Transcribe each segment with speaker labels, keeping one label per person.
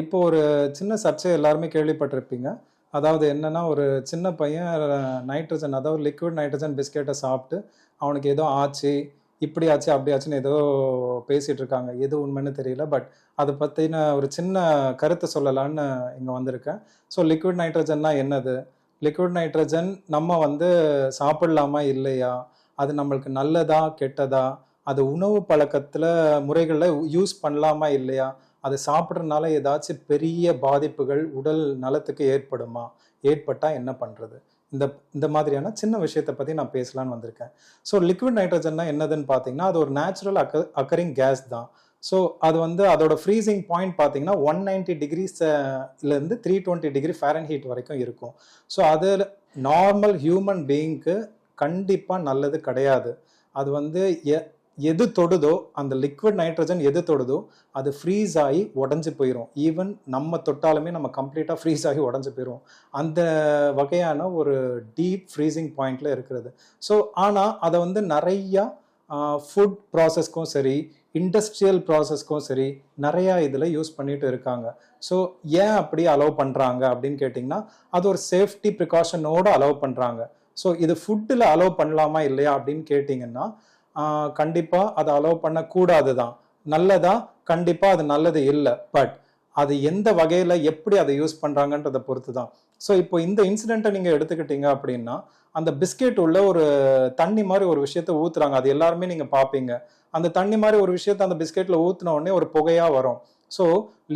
Speaker 1: இப்போ ஒரு சின்ன சர்ச்சை எல்லாருமே கேள்விப்பட்டிருப்பீங்க. அதாவது என்னென்னா ஒரு சின்ன பையன் நைட்ரஜன் அதாவது லிக்விட் நைட்ரஜன் பிஸ்கெட்டை சாப்பிட்டு அவனுக்கு ஏதோ ஆச்சு இப்படி ஆச்சு அப்படி ஆச்சுன்னு ஏதோ பேசிகிட்டு இருக்காங்க. எது உண்மைன்னு தெரியல பட் அதை பற்றின ஒரு சின்ன கருத்தை சொல்லலான்னு இங்கே வந்திருக்கேன். ஸோ லிக்விட் நைட்ரஜன்னா என்னது? லிக்விட் நைட்ரஜன் நம்ம வந்து சாப்பிடலாமா இல்லையா? அது நம்மளுக்கு நல்லதா கெட்டதா? அது உணவு பழக்கத்தில் முறைகளில் யூஸ் பண்ணலாமா இல்லையா? அது சாப்பிட்றதுனால ஏதாச்சும் பெரிய பாதிப்புகள் உடல் நலத்துக்கு ஏற்படுமா? ஏற்பட்டால் என்ன பண்ணுறது இந்த இந்த மாதிரியான சின்ன விஷயத்தை பற்றி நான் பேசலான்னு வந்திருக்கேன். ஸோ லிக்விட் நைட்ரஜன்னா என்னதுன்னு பார்த்தீங்கன்னா அது ஒரு நேச்சுரல் அக்க அக்கரிங் கேஸ் தான். ஸோ அது வந்து அதோட ஃப்ரீசிங் பாயிண்ட் பார்த்தீங்கன்னா ஒன் நைன்டி டிகிரிஸ்லேருந்து த்ரீ டுவெண்ட்டி டிகிரி ஃபேரன் ஹீட் வரைக்கும் இருக்கும். ஸோ அது நார்மல் ஹியூமன் பீயிங்க்கு கண்டிப்பாக நல்லது கிடையாது. அது வந்து எ எது தொடுதோ அந்த லிக்விட் நைட்ரஜன் எது தொடுதோ அது ஃப்ரீஸ் ஆகி உடஞ்சி போயிடும் ஈவன் நம்ம தொட்டாலுமே நம்ம கம்ப்ளீட்டாக ஃப்ரீஸ் ஆகி உடஞ்சி போயிடும் அந்த வகையான ஒரு டீப் ஃப்ரீசிங் பாயிண்டில் இருக்கிறது. ஸோ ஆனால் அதை வந்து நிறையா ஃபுட் ப்ராசஸ்க்கும் சரி இண்டஸ்ட்ரியல் ப்ராசஸ்க்கும் சரி நிறையா இதில் யூஸ் பண்ணிட்டு இருக்காங்க. ஸோ ஏன் அப்படி அலோவ் பண்ணுறாங்க அப்படின்னு கேட்டிங்கன்னா அது ஒரு சேஃப்டி ப்ரிகாஷனோடு அலோவ் பண்ணுறாங்க ஸோ இது ஃபுட்டில் அலோவ் பண்ணலாமா இல்லையா அப்படின்னு கேட்டிங்கன்னா கண்டிப்பாக அதை அலோவ் பண்ணக்கூடாது தான் நல்லதா? கண்டிப்பாக அது நல்லது இல்லை. பட் அது எந்த வகையில் எப்படி அதை யூஸ் பண்ணுறாங்கன்றதை பொறுத்து தான் ஸோ இப்போ இந்த இன்சிடெண்ட்டை நீங்கள் எடுத்துக்கிட்டீங்க அப்படின்னா அந்த பிஸ்கெட் உள்ள ஒரு தண்ணி மாதிரி ஒரு விஷயத்த ஊற்றுறாங்க அது எல்லாருமே நீங்கள் பார்ப்பீங்க அந்த தண்ணி மாதிரி ஒரு விஷயத்த அந்த பிஸ்கெட்டில் ஊற்றின உடனே ஒரு புகையாக வரும். ஸோ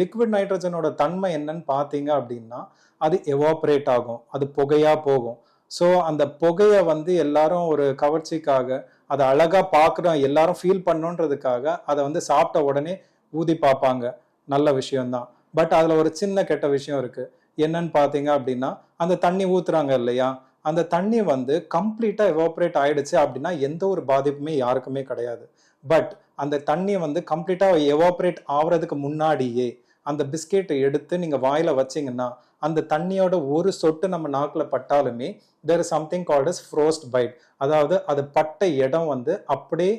Speaker 1: லிக்விட் நைட்ரஜனோட தன்மை என்னன்னு பார்த்தீங்க அப்படின்னா அது எவாப்ரேட் ஆகும். அது புகையாக போகும். ஸோ அந்த புகையை வந்து எல்லாரும் ஒரு கவர்ச்சிக்காக அதை அழகாக பார்க்குறோம் எல்லாரும் ஃபீல் பண்ணுன்றதுக்காக அதை வந்து சாப்பிட்ட உடனே ஊதி பார்ப்பாங்க. நல்ல விஷயம்தான். பட் அதில் ஒரு சின்ன கெட்ட விஷயம் இருக்குது என்னன்னு பார்த்தீங்க அப்படின்னா அந்த தண்ணி ஊற்றுறாங்க இல்லையா? அந்த தண்ணி வந்து கம்ப்ளீட்டாக எவாப்ரேட் ஆயிடுச்சு அப்படின்னா எந்த ஒரு பாதிப்புமே யாருக்குமே கிடையாது. பட் அந்த தண்ணி வந்து கம்ப்ளீட்டாக எவாப்ரேட் ஆகுறதுக்கு முன்னாடியே அந்த பிஸ்கெட்டை எடுத்து நீங்க வாயில வச்சீங்கன்னா அந்த தண்ணியோட ஒரு சொட்டு நம்ம நாக்கில் பட்டாலுமே there is something called is frost bite அதாவது அது பட்ட இடம் வந்து அப்படியே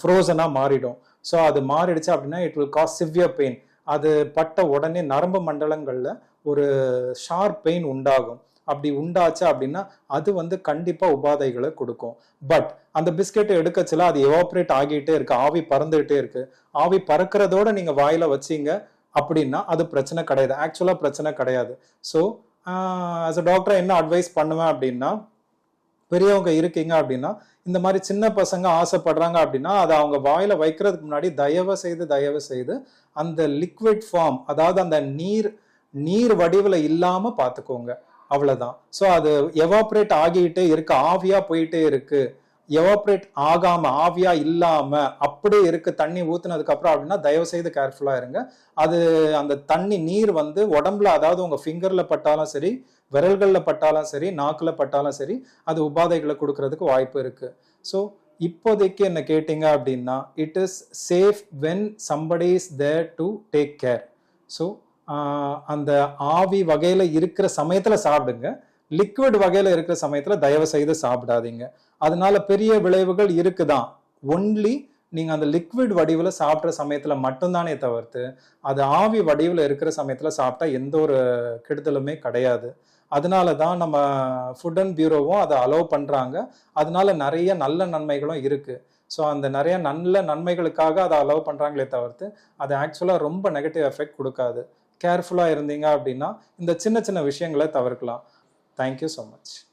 Speaker 1: ஃப்ரோசனாக மாறிடும். ஸோ அது மாறிடுச்சு அப்படின்னா it will cause severe pain அது பட்ட உடனே நரம்பு மண்டலங்களில் ஒரு ஷார்ப் பெயின் உண்டாகும். அப்படி உண்டாச்சு அப்படின்னா அது வந்து கண்டிப்பாக உபாதைகளை கொடுக்கும். பட் அந்த பிஸ்கெட்டை எடுக்கச்சுல அது எவாப்ரேட் ஆகிட்டே இருக்கு. ஆவி பறந்துகிட்டே இருக்கு. ஆவி பறக்கிறதோட நீங்கள் வாயில வச்சீங்க அப்படின்னா அது பிரச்சனை கிடையாது. ஆக்சுவலாக பிரச்சனை கிடையாது. ஸோ ஆஸ் அ டாக்டர் என்ன அட்வைஸ் பண்ணுவேன் அப்படின்னா பெரியவங்க இருக்கீங்க அப்படின்னா இந்த மாதிரி சின்ன பசங்க ஆசைப்படுறாங்க அப்படின்னா அதை அவங்க வாயில வைக்கிறதுக்கு முன்னாடி தயவு செய்து தயவு செய்து அந்த லிக்விட் ஃபார்ம் அதாவது அந்த நீர் நீர் வடிவில் இல்லாம பார்த்துக்கோங்க. அவ்வளோதான் ஸோ அது எவாப்ரேட் ஆகிட்டே இருக்கு. ஆவியா போயிட்டே இருக்கு. எவாப்ரேட் ஆகாம ஆவியா இல்லாம அப்படியே இருக்கு தண்ணி ஊத்துனதுக்கு அப்புறம் அப்படின்னா தயவு செய்து கேர்ஃபுல்லா இருங்க. அது அந்த தண்ணி நீர் வந்து உடம்புல அதாவது உங்க ஃபிங்கர்ல பட்டாலும் சரி விரல்களில் பட்டாலும் சரி நாக்கில் பட்டாலும் சரி அது உபாதைகளை கொடுக்கறதுக்கு வாய்ப்பு இருக்கு. ஸோ இப்போதைக்கு என்ன கேட்டிங்க அப்படின்னா it is safe when somebody is there to take care so அந்த ஆவி வகையில் இருக்கிற சமயத்தில் சாப்பிடுங்க. லிக்விட் வகையில் இருக்கிற சமயத்தில் தயவு செய்து சாப்பிடாதீங்க. அதனால பெரிய விளைவுகள் இருக்குதான் ஒன்லி நீங்கள் அந்த லிக்விட் வடிவில் சாப்பிட்ற சமயத்தில் மட்டும்தானே தவிர்த்து அது ஆவி வடிவில் இருக்கிற சமயத்தில் சாப்பிட்டா எந்த ஒரு கெடுதலுமே கிடையாது. அதனால தான் நம்ம ஃபுட் அண்ட் பியூரோவும் அதை அலோவ் பண்ணுறாங்க அதனால நிறைய நல்ல நன்மைகளும் இருக்குது ஸோ அந்த நிறைய நல்ல நன்மைகளுக்காக அதை அலோவ் பண்ணுறாங்களே தவிர்த்து அது ஆக்சுவலாக ரொம்ப நெகட்டிவ் எஃபெக்ட் கொடுக்காது. கேர்ஃபுல்லாக இருந்தீங்க அப்படின்னா இந்த சின்ன சின்ன விஷயங்களை தவிர்க்கலாம். Thank you so much.